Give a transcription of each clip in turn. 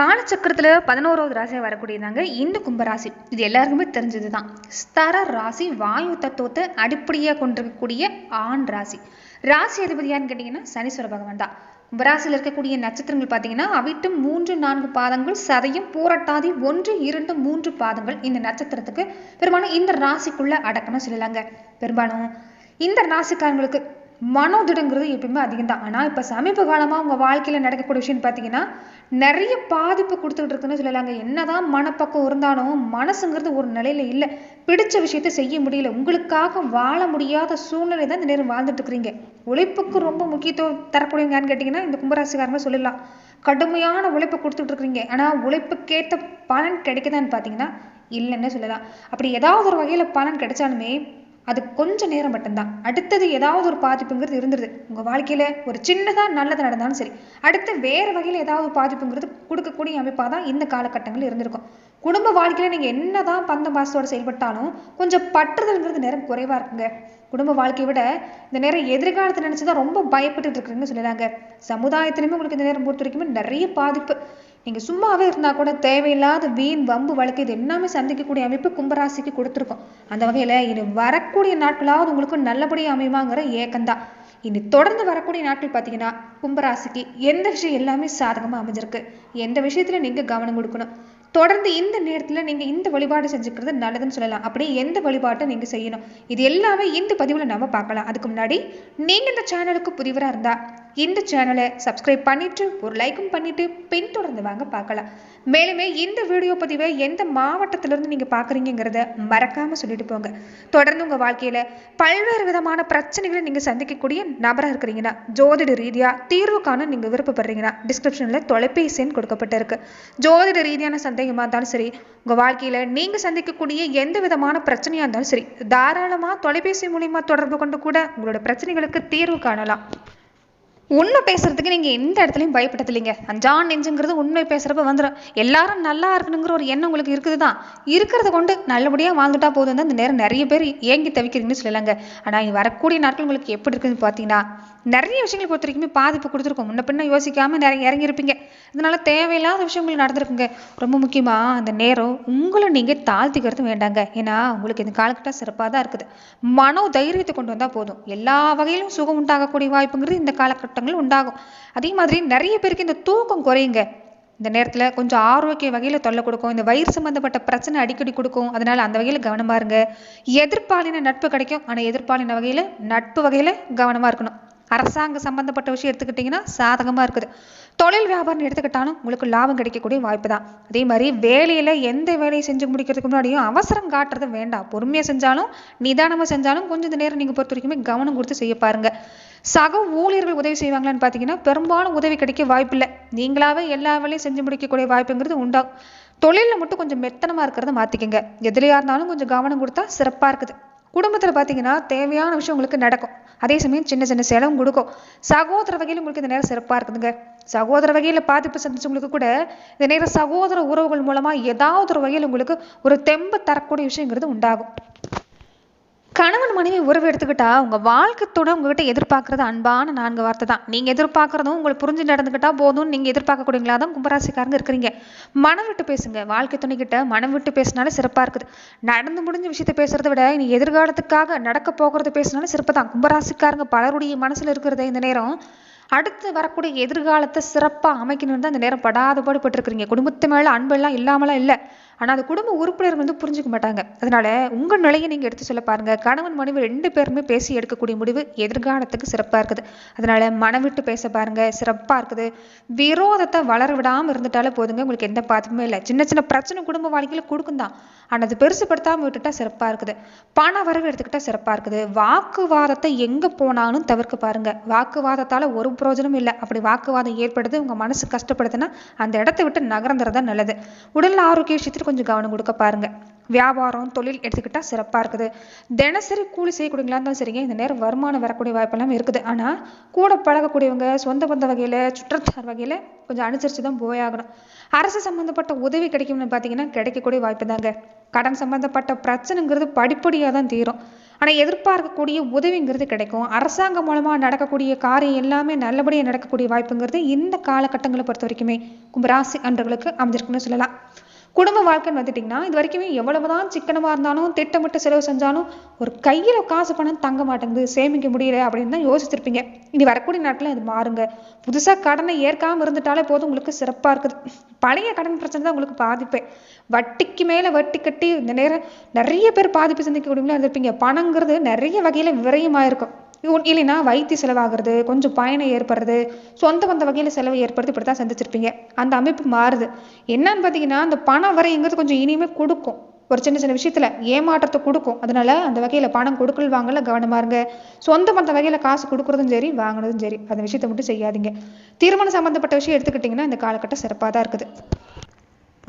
காலச்சக்கரத்தில் பதினோராவது ராசியாக வரக்கூடியதாங்க இந்த கும்பராசி. இது எல்லாருக்குமே தெரிஞ்சது தான் ஸ்தர ராசி வாயு தத்துவத்தை அடிப்படையாக கொண்டிருக்கக்கூடிய ஆண் ராசி. ராசி அதிபதியான்னு கேட்டிங்கன்னா சனீஸ்வர பகவான் தான். கும்பராசியில் இருக்கக்கூடிய நட்சத்திரங்கள் பார்த்தீங்கன்னா அவிட்டும் மூன்று நான்கு பாதங்கள் சதையும் பூரட்டாதி ஒன்று இரண்டு மூன்று பாதங்கள் இந்த நட்சத்திரத்துக்கு பெரும்பாலும் இந்த ராசிக்குள்ள அடக்கணும் சொல்லலாங்க. பெரும்பாலும் இந்த ராசிக்காரங்களுக்கு மனோதிடங்கிறது எப்பயுமே அதிகம் தான் ஆனால் இப்போ சமீப காலமாக உங்கள் வாழ்க்கையில் நடக்கக்கூடிய விஷயம்னு பார்த்தீங்கன்னா நிறைய பாதிப்பு கொடுத்துக்கிட்டு இருக்குன்னு சொல்லலாங்க. என்னதான் மனப்பக்கம் இருந்தாலும் மனசுங்கிறது ஒரு நிலையில இல்லை. பிடிச்ச விஷயத்த செய்ய முடியல. உங்களுக்காக வாழ முடியாத சூழ்நிலை தான் இந்த நேரம் வாழ்ந்துட்டு இருக்கிறீங்க. உழைப்புக்கு ரொம்ப முக்கியத்துவம் தரக்கூடியவங்கன்னு கேட்டிங்கன்னா இந்த கும்பராசிக்காரங்க சொல்லலாம் கடுமையான உழைப்பை கொடுத்துட்டு இருக்கிறீங்க. ஆனால் உழைப்புக்கேற்ற பலன் கிடைக்குதான்னு பார்த்தீங்கன்னா இல்லைன்னு சொல்லலாம். அப்படி ஏதாவது ஒரு வகையில் பலன் கிடைச்சாலுமே அது கொஞ்சம் நேரம் மட்டும்தான். அடுத்தது ஏதாவது ஒரு பாதிப்புங்கிறது இருந்துருது. உங்கள் வாழ்க்கையில் ஒரு சின்னதாக நல்லது நடந்தாலும் சரி அடுத்து வேறு வகையில் ஏதாவது பாதிப்புங்கிறது கொடுக்கக்கூடிய அமைப்பாக தான் இந்த காலகட்டங்கள் இருந்திருக்கும். குடும்ப வாழ்க்கையில் நீங்கள் என்னதான் பந்த பாசத்தோட செயல்பட்டாலும் கொஞ்சம் பற்றுதல்ங்கிறது நேரம் குறைவாக இருக்குங்க. குடும்ப வாழ்க்கையை விட இந்த நேரம் எதிர்காலத்தை நினச்சி தான் ரொம்ப பயப்பட்டுட்டு இருக்கிறீங்கன்னு சொல்லிடுறாங்க சமுதாயத்திலுமே உங்களுக்கு இந்த நேரம் பொறுத்த வரைக்குமே நிறைய பாதிப்பு. நீங்கள் சும்மாவே இருந்தால் கூட தேவையில்லாத வீண் வம்பு வழக்கு இது எல்லாமே சந்திக்கக்கூடிய அமைப்பு கும்பராசிக்கு கொடுத்துருக்கோம். அந்த வகையில் இனி வரக்கூடிய நாட்களாவது உங்களுக்கு நல்லபடியாக அமையுமாங்கிற ஏக்கம்தான். இனி தொடர்ந்து வரக்கூடிய நாட்கள் பார்த்தீங்கன்னா கும்பராசிக்கு எந்த விஷயம் எல்லாமே சாதகமாக அமைஞ்சிருக்கு. எந்த விஷயத்தில் நீங்கள் கவனம் கொடுக்கணும்? தொடர்ந்து இந்த நேரத்தில் நீங்கள் இந்த வழிபாடு செஞ்சுக்கிறது நல்லதுன்னு சொல்லலாம். அப்படியே எந்த வழிபாட்டை நீங்கள் செய்யணும்? இது எல்லாமே இந்த பதிவில் நம்ம பார்க்கலாம். அதுக்கு முன்னாடி நீங்கள் இந்த சேனலுக்கு புதிவராக இருந்தால் இந்த சேனலை சப்ஸ்கிரைப் பண்ணிட்டு ஒரு லைக்கும் பண்ணிட்டு பின்தொடர்ந்து வாங்க பார்க்கலாம். மேலுமே இந்த வீடியோ பதிவை எந்த மாவட்டத்திலிருந்து நீங்கள் பார்க்குறீங்கிறத மறக்காமல் சொல்லிட்டு போங்க. தொடர்ந்து உங்கள் வாழ்க்கையில் பல்வேறு விதமான பிரச்சனைகளை நீங்கள் சந்திக்கக்கூடிய நபராக இருக்கிறீங்கன்னா ஜோதிட ரீதியாக தீர்வு காண நீங்கள் விருப்பப்படுறீங்கன்னா டிஸ்கிரிப்ஷனில் தொலைபேசின்னு கொடுக்கப்பட்டிருக்கு. ஜோதிட ரீதியான சந்தேகமாக இருந்தாலும் சரி உங்கள் வாழ்க்கையில் நீங்கள் சந்திக்கக்கூடிய எந்த விதமான பிரச்சனையாக இருந்தாலும் சரி தாராளமாக தொலைபேசி மூலிமா தொடர்பு கொண்டு கூட உங்களோட பிரச்சனைகளுக்கு தீர்வு காணலாம். உண்மை பேசுறதுக்கு நீங்கள் எந்த இடத்துலையும் பயப்பட்டது இல்லைங்க. அஞ்சான் நெஞ்சுங்கிறது உண்மை பேசுகிறப்ப வந்துடும் எல்லாரும் நல்லா இருக்கணுங்கிற ஒரு எண்ணம் உங்களுக்கு இருக்குது தான் இருக்கிறத கொண்டு நல்லபடியாக வாழ்ந்துட்டா போதும் தான் இந்த நேரம் நிறைய பேர் ஏங்கி தவிக்கிறீங்கன்னு சொல்லலாங்க. ஆனால் இங்கே வரக்கூடிய நாட்கள் உங்களுக்கு எப்படி இருக்குதுன்னு பார்த்தீங்கன்னா நிறைய விஷயங்கள் பொறுத்த வரைக்குமே பாதிப்பு கொடுத்துருக்கோம். முன்ன பின்ன யோசிக்காமல் நிறைய இறங்கியிருப்பீங்க. இதனால தேவையில்லாத விஷயங்கள் நடந்திருக்குங்க. ரொம்ப முக்கியமாக அந்த நேரம் உங்களை நீங்கள் தாழ்த்திக்கிறது வேண்டாங்க. ஏன்னா உங்களுக்கு இந்த காலகட்டம் சிறப்பாக தான் இருக்குது. மனோ தைரியத்தை கொண்டு வந்தால் போதும். எல்லா வகையிலும் சுகம் உண்டாகக்கூடிய வாய்ப்புங்கிறது இந்த காலகட்டங்கள் உண்டாகும். அதே மாதிரி நிறைய பேருக்கு இந்த தூக்கம் குறையுங்க. இந்த நேரத்தில் கொஞ்சம் ஆரோக்கிய வகையில் தொல்லை கொடுக்கும். இந்த வயிறு சம்மந்தப்பட்ட பிரச்சனை அடிக்கடி கொடுக்கும். அதனால் அந்த வகையில் கவனமாக இருங்க. எதிர்பாலின நட்பு கிடைக்கும். ஆனால் எதிர்பாலின வகையில் நட்பு வகையில் கவனமாக இருக்கணும். அரசாங்க சம்பந்தப்பட்ட விஷயம் எடுத்துக்கிட்டிங்கன்னா சாதகமாக இருக்குது. தொழில் வியாபாரம் எடுத்துக்கிட்டாலும் உங்களுக்கு லாபம் கிடைக்கக்கூடிய வாய்ப்பு தான் அதே மாதிரி வேலையில் எந்த வேலையை செஞ்சு முடிக்கிறதுக்கு முன்னாடியும் அவசரம் காட்டுறது வேண்டாம். பொறுமையாக செஞ்சாலும் நிதானமாக செஞ்சாலும் கொஞ்சம் நேரம் நீங்கள் பொறுத்த வரைக்குமே கவனம் கொடுத்து செய்ய பாருங்க. சக ஊழியர்கள் உதவி செய்வாங்களான்னு பார்த்தீங்கன்னா பெரும்பாலும் உதவி கிடைக்க வாய்ப்பில்லை. நீங்களாவே எல்லா வேலையும் செஞ்சு முடிக்கக்கூடிய வாய்ப்புங்கிறது உண்டாகும். தொழிலில் மட்டும் கொஞ்சம் மெத்தனமாக இருக்கிறத மாற்றிக்கங்க எதுலையாக இருந்தாலும் கொஞ்சம் கவனம் கொடுத்தா சிறப்பாக இருக்குது. குடும்பத்தில் பார்த்தீங்கன்னா தேவையான விஷயம் உங்களுக்கு நடக்கும். அதே சமயம் சின்ன சின்ன செலவும் கொடுக்கும். சகோதர வகையில் உங்களுக்கு இந்த நேரம் சிறப்பாக இருக்குதுங்க. சகோதர வகையில் பாதிப்பு சந்திச்சவங்களுக்கு கூட இந்த நேரம் சகோதர உறவுகள் மூலமாக ஏதாவது ஒரு வகையில் உங்களுக்கு ஒரு தெம்பு தரக்கூடிய விஷயங்கிறது உண்டாகும். கணவன் மனைவி உறவு எடுத்துக்கிட்டா உங்கள் வாழ்க்கைத்தோட உங்ககிட்ட எதிர்பார்க்கறது அன்பான நான்கு வார்த்தை தான். நீங்கள் எதிர்பார்க்குறதும் உங்களை புரிஞ்சு நடந்துக்கிட்டா போதும் நீங்கள் எதிர்பார்க்கக்கூடியங்களா தான் கும்பராசிக்காரங்க இருக்கிறீங்க. மனம் விட்டு பேசுங்க. வாழ்க்கை துணைக்கிட்ட மனம் விட்டு பேசினாலே சிறப்பாக இருக்குது. நடந்து முடிஞ்ச விஷயத்தை பேசுகிறத விட நீ எதிர்காலத்துக்காக நடக்க போகிறது பேசினாலும் சிறப்பு தான். கும்பராசிக்காரங்க பலருடைய மனசில் இருக்கிறத இந்த நேரம். அடுத்து வரக்கூடிய எதிர்காலத்தை சிறப்பாக அமைக்கணும்னு தான் இந்த நேரம் படாத பாடுபட்டுருக்குறீங்க குடும்பத்து மேலே அன்பெல்லாம் இல்லாமலாம் இல்லை. ஆனால் அது குடும்ப உறுப்பினர்கள் வந்து புரிஞ்சுக்க மாட்டாங்க. அதனால உங்கள் நிலையை நீங்கள் எடுத்து சொல்ல பாருங்க. கணவன் மனைவி ரெண்டு பேருமே பேசி எடுக்கக்கூடிய முடிவு எதிர்காலத்துக்கு சிறப்பாக இருக்குது. அதனால மனம் விட்டு பேச பாருங்க. சிறப்பாக இருக்குது. விரோதத்தை வளர விடாமல் இருந்துட்டாலே போதுங்க. உங்களுக்கு எந்த பாதிப்புமே இல்லை. சின்ன சின்ன பிரச்சனை குடும்ப வாழ்க்கையில் கொடுக்கும் தான். ஆனால் அது பெருசுப்படுத்தாமல் விட்டுட்டா சிறப்பாக இருக்குது. பண வரவு எடுத்துக்கிட்டா சிறப்பாக இருக்குது. வாக்குவாதத்தை எங்கே போனாலும் தவிர்க்க பாருங்க. வாக்குவாதத்தால் ஒரு பிரயோஜனம் இல்லை. அப்படி வாக்குவாதம் ஏற்படுது உங்கள் மனசு கஷ்டப்படுதுன்னா அந்த இடத்த விட்டு நகர்ந்துறதா நல்லது. உடல் ஆரோக்கிய விஷயத்துக்கு கொஞ்சம் கவனம் கொடுக்க பாருங்க. வியாபாரம் தொழில் எடுத்துக்கிட்டா சிறப்பாக இருக்குது. தினசரி கூலி செய்யக்கூடியங்களா இருந்தாலும் சரிங்க இந்த நேரம் வருமானம் வரக்கூடிய வாய்ப்பெல்லாம் இருக்குது. ஆனால் கூட பழகக்கூடியவங்க சொந்த பந்த வகையில் சுற்றத்தார் வகையில் கொஞ்சம் அனுசரித்து தான் போயாகணும் அரசு சம்மந்தப்பட்ட உதவி கிடைக்கும்னு பார்த்தீங்கன்னா கிடைக்கக்கூடிய வாய்ப்பு தாங்க. கடன் சம்மந்தப்பட்ட பிரச்சனைங்கிறது படிப்படியாக தான் தீரும். ஆனால் எதிர்பார்க்கக்கூடிய உதவிங்கிறது கிடைக்கும். அரசாங்கம் மூலமாக நடக்கக்கூடிய காரியம் எல்லாமே நல்லபடியாக நடக்கக்கூடிய வாய்ப்புங்கிறது இந்த காலகட்டங்களை பொறுத்த வரைக்குமே கும்பராசி அன்றர்களுக்கு அமைஞ்சிருக்குன்னு சொல்லலாம். குடும்ப வாழ்க்கைன்னு வந்துட்டிங்கன்னா இது வரைக்குமே எவ்வளவுதான் சிக்கனமாக இருந்தாலும் திட்டமிட்டு செலவு செஞ்சாலும் ஒரு கையில் காசு பணம் தங்க மாட்டேங்குது சேமிக்க முடியல அப்படின்னு தான் யோசிச்சிருப்பீங்க. இனி வரக்கூடிய நாட்டில் இது மாறுங்க. புதுசாக கடனை ஏற்காமல் இருந்துட்டாலே போதும் உங்களுக்கு சிறப்பாக இருக்குது. பழைய கடன் பிரச்சனை தான் உங்களுக்கு பாதிப்பே. வட்டிக்கு மேலே வட்டி கட்டி இந்த நேரம் நிறைய பேர் பாதிப்பு சந்திக்கக்கூடியவங்களா இருந்திருப்பீங்க. பணங்கிறது நிறைய வகையில் விரயமாக இருக்கும் இல்லைன்னா வைத்திய செலவாகிறது கொஞ்சம் பயணம் ஏற்படுறது சொந்த பந்த வகையில் செலவு ஏற்படுத்தி இப்படி தான் சந்திச்சிருப்பீங்க அந்த அமைப்பு மாறுது. என்னன்னு பார்த்தீங்கன்னா அந்த பணம் வரைங்கிறது கொஞ்சம் இனிமே கொடுக்கும். ஒரு சின்ன சின்ன விஷயத்துல ஏமாற்றத்தை கொடுக்கும். அதனால அந்த வகையில பணம் கொடுக்கல் வாங்கல கவனமா இருங்க. சொந்த பந்த வகையில காசு கொடுக்குறதும் சரி வாங்கினதும் சரி. அந்த விஷயத்தை மட்டும் செய்யாதீங்க. திருமணம் சம்பந்தப்பட்ட விஷயம் எடுத்துக்கிட்டிங்கன்னா இந்த காலகட்டம் சிறப்பாக தான் இருக்குது.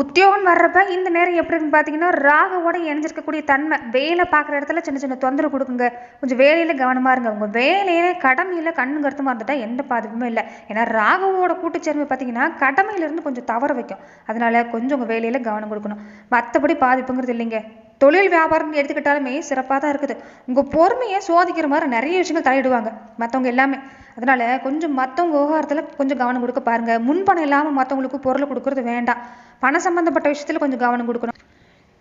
உத்தியோகம் வர்றப்ப இந்த நேரம் எப்படின்னு பார்த்தீங்கன்னா ராகுவோட இணைஞ்சிருக்கக்கூடிய தன்மை வேலை பார்க்குற இடத்துல சின்ன சின்ன தொந்தரவு கொடுக்குங்க. கொஞ்சம் வேலையில் கவனமாக இருங்க. உங்கள் வேலையில கடமையில் கண்ணு கருத்துமா இருந்துட்டா எந்த பாதிப்புமே இல்லை. ஏன்னா ராகுவோட கூட்டுச்சேர்மை பார்த்தீங்கன்னா கடமையிலேருந்து கொஞ்சம் தவற வைக்கும். அதனால கொஞ்சம் உங்கள் வேலையில் கவனம் கொடுக்கணும். மற்றபடி பாதிப்புங்கிறது இல்லைங்க. தொழில் வியாபாரம்னு எடுத்துக்கிட்டாலுமே சிறப்பாக தான் இருக்குது. உங்கள் பொறுமையை சோதிக்கிற மாதிரி நிறைய விஷயங்கள் தலையிடுவாங்க மற்றவங்க எல்லாமே. அதனால் கொஞ்சம் மற்றவங்க விவகாரத்தில் கொஞ்சம் கவனம் கொடுக்க பாருங்கள் முன்பணம் இல்லாமல் மற்றவங்களுக்கு பொருள் கொடுக்கறது வேண்டாம். பணம் சம்பந்தப்பட்ட விஷயத்தில் கொஞ்சம் கவனம் கொடுக்கணும்.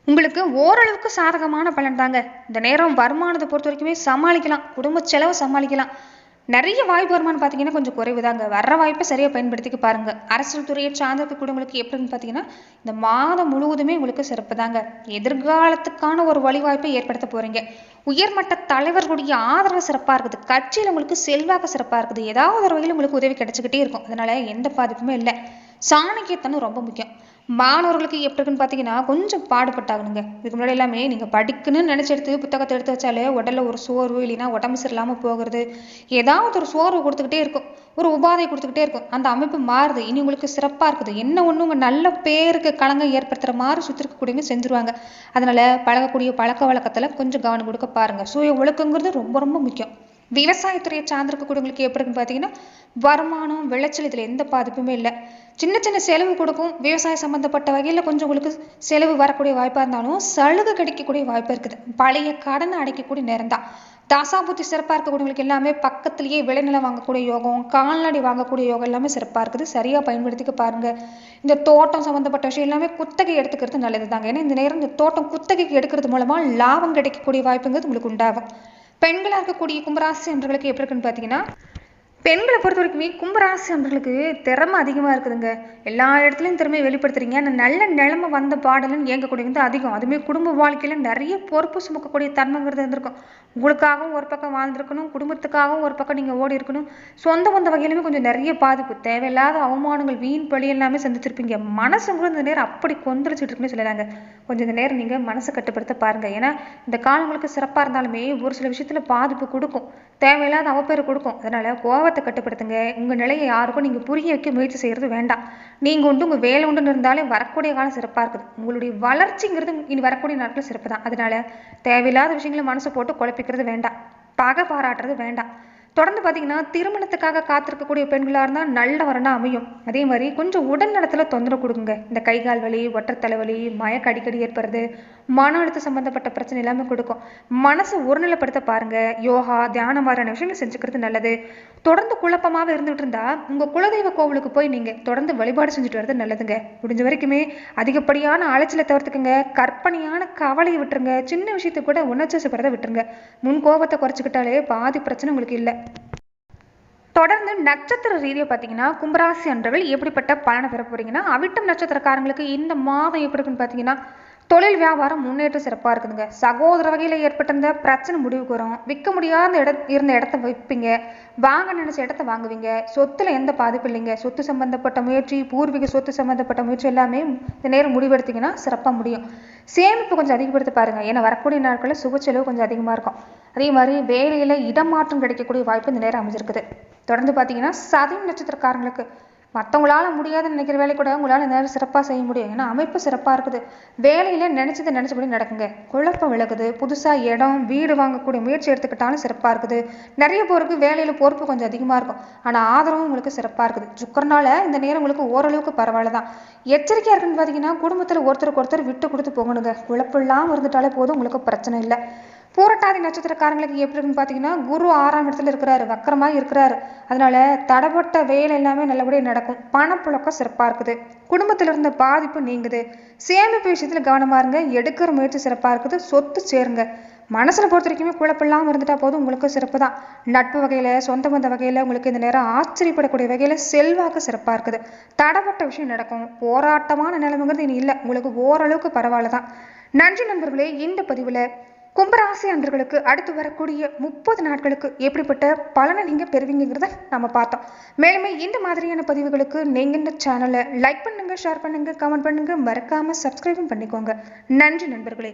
உங்களுக்கு ஓரளவுக்கு சாதகமான பலன் தாங்க. இந்த நேரம் வருமானத்தை பொறுத்த வரைக்குமே சமாளிக்கலாம். குடும்ப செலவு சமாளிக்கலாம். நிறைய வாய்ப்பு வருமானம் பார்த்தீங்கன்னா கொஞ்சம் குறைவு தாங்க வர்ற வாய்ப்பை சரியாக பயன்படுத்திக்க பாருங்க. அரசியல் துறையை சார்ந்த இருக்கக்கூடியவங்களுக்கு எப்படின்னு பார்த்தீங்கன்னா இந்த மாதம் முழுவதுமே உங்களுக்கு சிறப்பு தாங்க எதிர்காலத்துக்கான ஒரு வழிவாய்ப்பை ஏற்படுத்த போறீங்க. உயர்மட்ட தலைவர்களுடைய ஆதரவு சிறப்பாக இருக்குது. கட்சியில் உங்களுக்கு செல்வாக்கு சிறப்பாக இருக்குது. ஏதாவது ஒரு வகையில் உங்களுக்கு உதவி கிடைச்சிக்கிட்டே இருக்கும். அதனால எந்த பாதிப்புமே இல்லை. சாணக்கியத்தனம் ரொம்ப முக்கியம். மாணவர்களுக்கு எப்படி இருக்குன்னு பார்த்தீங்கன்னா கொஞ்சம் பாடுபட்டாகணுங்க. இதுக்கு முன்னாடி எல்லாமே நீங்கள் படிக்கணும்னு நினச்சி எடுத்து புத்தகத்தை எடுத்து வச்சாலே உடலில் ஒரு சோர்வு இல்லைன்னா உடம்பு சரியில்லாமல் போகிறது. ஏதாவது ஒரு சோர்வு கொடுத்துக்கிட்டே இருக்கும். ஒரு உபாதை கொடுத்துக்கிட்டே இருக்கும். அந்த அமைப்பு மாறுது. இனி உங்களுக்கு சிறப்பாக இருக்குது. என்ன ஒன்று உங்கள் நல்ல பேருக்கு களங்கம் ஏற்படுத்துகிற மாதிரி சுற்றி இருக்கக்கூடியவங்க செஞ்சுருவாங்க. அதனால் பழகக்கூடிய பழக்க வழக்கத்தில் கொஞ்சம் கவனம் கொடுக்க பாருங்கள் சுய ஒழுக்கங்கிறது ரொம்ப ரொம்ப முக்கியம். விவசாயத்துறையை சார்ந்திருக்கக்கூடியவங்களுக்கு எப்படி இருக்குன்னு பார்த்தீங்கன்னா வருமானம் விளைச்சல் இதில் எந்த பாதிப்புமே இல்லை. சின்ன சின்ன செலவு கொடுக்கும் விவசாயம் சம்மந்தப்பட்ட வகையில் கொஞ்சம் உங்களுக்கு செலவு வரக்கூடிய வாய்ப்பாக இருந்தாலும் சலுகை கிடைக்கக்கூடிய வாய்ப்பு இருக்குது. பழைய கடனை அடைக்கக்கூடிய நேரம் தான். தாசாபூர்த்தி சிறப்பாக இருக்கக்கூடியவங்களுக்கு எல்லாமே பக்கத்துலேயே விளைநிலம் வாங்கக்கூடிய யோகம் கால்நடை வாங்கக்கூடிய யோகம் எல்லாமே சிறப்பாக இருக்குது. சரியாக பயன்படுத்திக்க பாருங்க. இந்த தோட்டம் சம்மந்தப்பட்ட விஷயம் எல்லாமே குத்தகை எடுத்துக்கிறது நல்லது தாங்க. ஏன்னா இந்த நேரம் இந்த தோட்டம் குத்தகைக்கு எடுக்கிறது மூலமாக லாபம் கிடைக்கக்கூடிய வாய்ப்புங்கிறது உங்களுக்கு உண்டாகும். பெண்களாக இருக்கக்கூடிய கும்பராசி என்றவர்களுக்கு எப்படி இருக்குன்னு பார்த்தீங்கன்னா பெண்களை பொறுத்த வரைக்குமே கும்பராசி அன்பர்களுக்கு திறமை அதிகமாக இருக்குதுங்க. எல்லா இடத்துலையும் திறமையை வெளிப்படுத்துறீங்க. ஆனால் நல்ல நிலைமை வந்த பாடலுன்னு வந்து அதிகம். அதுவுமே குடும்ப வாழ்க்கையில் நிறைய பொறுப்பு சுமக்கக்கூடிய தன்மைங்கிறது இருந்திருக்கும். உங்களுக்காகவும் ஒரு பக்கம் வாழ்ந்திருக்கணும். குடும்பத்துக்காகவும் ஒரு பக்கம் நீங்கள் ஓடி இருக்கணும். சொந்த வந்த வகையிலுமே கொஞ்சம் நிறைய பாதிப்பு. தேவையில்லாத அவமானங்கள் வீண் பழி எல்லாமே சந்திச்சிருப்பீங்க. மனசு கூட இந்த நேரம் அப்படி கொந்தளிச்சுட்டு இருக்குன்னு சொல்லலாங்க. கொஞ்சம் இந்த நேரம் நீங்கள் மனசை கட்டுப்படுத்த பாருங்கள் ஏன்னா இந்த காலங்களுக்கு சிறப்பாக இருந்தாலுமே ஒரு சில விஷயத்தில் பாதிப்பு கொடுக்கும். தேவையில்லாத அவப்பேறு கொடுக்கும். அதனால் கோவத்தை கட்டுப்படுத்துங்க. உங்க நிலையை யாருக்கும் நீங்க புரிய வைக்க முயற்சி செய்யறது வேண்டாம். நீங்க உண்டு உங்க வேலை உண்டுன்னு இருந்தாலே வரக்கூடிய காலம் சிறப்பாக இருக்குது. உங்களுடைய வளர்ச்சிங்கிறது இனி வரக்கூடிய நாட்கள் சிறப்பு தான் அதனால தேவையில்லாத விஷயங்களை மனசு போட்டு குழப்பிக்கிறது வேண்டாம். பகை பாராட்டுறது வேண்டாம். தொடர்ந்து பார்த்தீங்கன்னா திருமணத்துக்காக காத்திருக்கக்கூடிய பெண்களாக இருந்தால் நல்ல வரனா அமையும். அதே மாதிரி கொஞ்சம் உடல் நலத்தில் தொந்தரவு கொடுக்குங்க இந்த கை கால் வலி ஒற்றை வலி மயக்க அடிக்கடி ஏற்படுறது மன அழுத்தம் சம்மந்தப்பட்ட பிரச்சனை எல்லாமே கொடுக்கும். மனசை ஒருநிலைப்படுத்த பாருங்க. யோகா தியானம் மாதிரியான விஷயங்கள் செஞ்சுக்கிறது நல்லது. தொடர்ந்து குழப்பமாக இருந்துகிட்டு இருந்தா உங்கள் குலதெய்வ கோவிலுக்கு போய் நீங்கள் தொடர்ந்து வழிபாடு செஞ்சுட்டு வர்றது நல்லதுங்க. முடிஞ்ச வரைக்குமே அதிகப்படியான அலைச்சலை தவிர்த்துக்குங்க. கற்பனையான கவலையை விட்டுருங்க. சின்ன விஷயத்தை கூட உணர்ச்சி விட்டுருங்க. முன் கோபத்தை குறைச்சிக்கிட்டாலே பாதி பிரச்சனை உங்களுக்கு இல்லை. தொடர்ந்து நட்சத்திர ரீதியாக பார்த்தீங்கன்னா கும்பராசி அன்றர்கள் எப்படிப்பட்ட பலனை பெற போறீங்கன்னா அவிட்டம் நட்சத்திரக்காரங்களுக்கு இந்த மாதம் எப்படி இருக்குன்னு பார்த்தீங்கன்னா தொழில் வியாபாரம் முன்னேற்றம் சிறப்பாக இருக்குதுங்க. சகோதர வகையில் ஏற்பட்டிருந்த பிரச்சனை முடிவுக்கு வரும். விற்க முடியாத இட இருந்த இடத்த விற்பீங்க வாங்க நினைச்ச இடத்த வாங்குவீங்க. சொத்துல எந்த பாதிப்பு இல்லைங்க. சொத்து சம்பந்தப்பட்ட முயற்சி பூர்வீக சொத்து சம்பந்தப்பட்ட முயற்சி எல்லாமே இந்த நேரம் முடிவெடுத்தீங்கன்னா சிறப்பாக முடியும். சேமிப்பு கொஞ்சம் அதிகப்படுத்த பாருங்க. ஏன்னா வரக்கூடிய நாட்களில் சுக செலவு கொஞ்சம் அதிகமாக இருக்கும். அதே மாதிரி வேலையில் இடமாற்றம் கிடைக்கக்கூடிய வாய்ப்பு இந்த நேரம் அமைஞ்சிருக்குது. தொடர்ந்து பார்த்தீங்கன்னா சதயம் நட்சத்திரக்காரங்களுக்கு மற்றவங்களால முடியாதுன்னு நினைக்கிற வேலை கூட உங்களால் நேரம் சிறப்பாக செய்ய முடியும். ஏன்னா அமைப்பு சிறப்பாக இருக்குது. வேலையில் நினச்சதை நினச்சபடி நடக்குங்க. குழப்பம் விலகுது. புதுசாக இடம் வீடு வாங்கக்கூடிய முயற்சி எடுத்துக்கிட்டாலும் சிறப்பாக இருக்குது. நிறைய பேருக்கு வேலையில் பொறுப்பு கொஞ்சம் அதிகமாக இருக்கும். ஆனால் ஆதரவும் உங்களுக்கு சிறப்பாக இருக்குது. சுக்கரனால இந்த நேரம் உங்களுக்கு ஓரளவுக்கு பரவாயில்ல தான் எச்சரிக்கையாக இருக்குன்னு பார்த்தீங்கன்னா குடும்பத்தில் ஒருத்தருக்கு ஒருத்தர் விட்டு கொடுத்து போகணுங்க. குழப்பம் இல்லாமல் இருந்துட்டாலே போதும் உங்களுக்கு பிரச்சனை இல்லை. பூரட்டாதி நட்சத்திரக்காரங்களுக்கு எப்படி இருக்குன்னு பார்த்தீங்கன்னா குரு ஆறாம் இடத்துல இருக்கிறாரு வக்கரமாக இருக்கிறாரு. அதனால தடப்பட்ட வேலை எல்லாமே நல்லபடியாக நடக்கும். பணப்புழக்கம் சிறப்பாக இருக்குது. குடும்பத்தில் இருந்த பாதிப்பு நீங்குது. சேமிப்பு விஷயத்தில் கவனமாக இருங்க. எடுக்கிற முயற்சி சிறப்பாக இருக்குது. சொத்து சேருங்க. மனசில் பொறுத்த வரைக்குமே குழப்பில்லாமல் இருந்துட்டா போதும். உங்களுக்கு சிறப்பு தான் நட்பு வகையில் சொந்த பந்த வகையில் உங்களுக்கு இந்த நேரம் ஆச்சரியப்படக்கூடிய வகையில் செல்வாக்கு சிறப்பாக இருக்குது. தடப்பட்ட விஷயம் நடக்கும். போராட்டமான நிலைமைங்கிறது இனி இல்லை. உங்களுக்கு ஓரளவுக்கு பரவாயில்ல தான் நன்றி நண்பர்களே. இந்த பதிவில் கும்பராசி அன்பர்களுக்கு அடுத்து வரக்கூடிய முப்பது நாட்களுக்கு எப்படிப்பட்ட பலனை நீங்கள் பெறுவீங்கிறத நம்ம பார்த்தோம். மேலுமே இந்த மாதிரியான பதிவுகளுக்கு நீங்கள் இந்த சேனலை லைக் பண்ணுங்க ஷேர் பண்ணுங்க கமெண்ட் பண்ணுங்க. மறக்காம சப்ஸ்கிரைபும் பண்ணிக்கோங்க. நன்றி நண்பர்களே.